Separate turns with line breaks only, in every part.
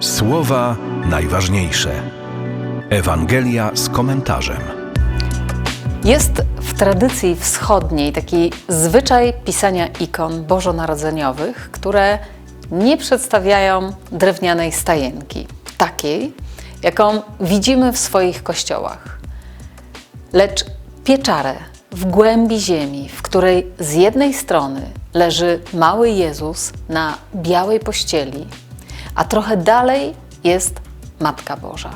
Słowa najważniejsze. Ewangelia z komentarzem.
Jest w tradycji wschodniej taki zwyczaj pisania ikon bożonarodzeniowych, które nie przedstawiają drewnianej stajenki, takiej, jaką widzimy w swoich kościołach, lecz pieczarę w głębi ziemi, w której z jednej strony leży mały Jezus na białej pościeli, a trochę dalej jest Matka Boża.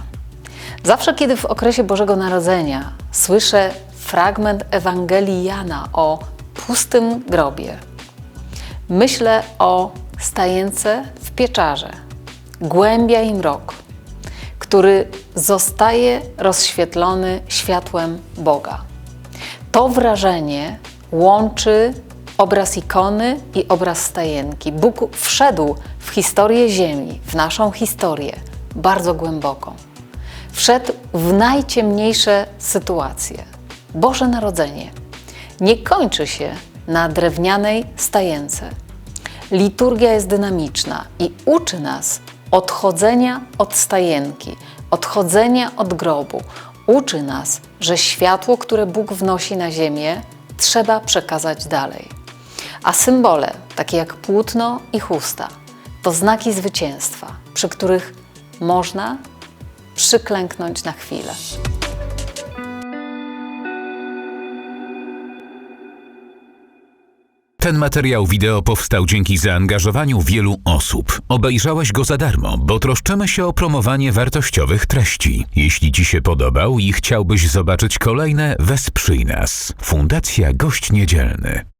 Zawsze, kiedy w okresie Bożego Narodzenia słyszę fragment Ewangelii Jana o pustym grobie, myślę o stajence w pieczarze, głębia i mrok, który zostaje rozświetlony światłem Boga. To wrażenie łączy obraz ikony i obraz stajenki. Bóg wszedł w historię Ziemi, w naszą historię, bardzo głęboko. Wszedł w najciemniejsze sytuacje. Boże Narodzenie nie kończy się na drewnianej stajence. Liturgia jest dynamiczna i uczy nas odchodzenia od stajenki, odchodzenia od grobu. Uczy nas, że światło, które Bóg wnosi na ziemię, trzeba przekazać dalej. A symbole, takie jak płótno i chusta, to znaki zwycięstwa, przy których można przyklęknąć na chwilę.
Ten materiał wideo powstał dzięki zaangażowaniu wielu osób. Obejrzałeś go za darmo, bo troszczymy się o promowanie wartościowych treści. Jeśli Ci się podobał i chciałbyś zobaczyć kolejne, wesprzyj nas. Fundacja Gość Niedzielny.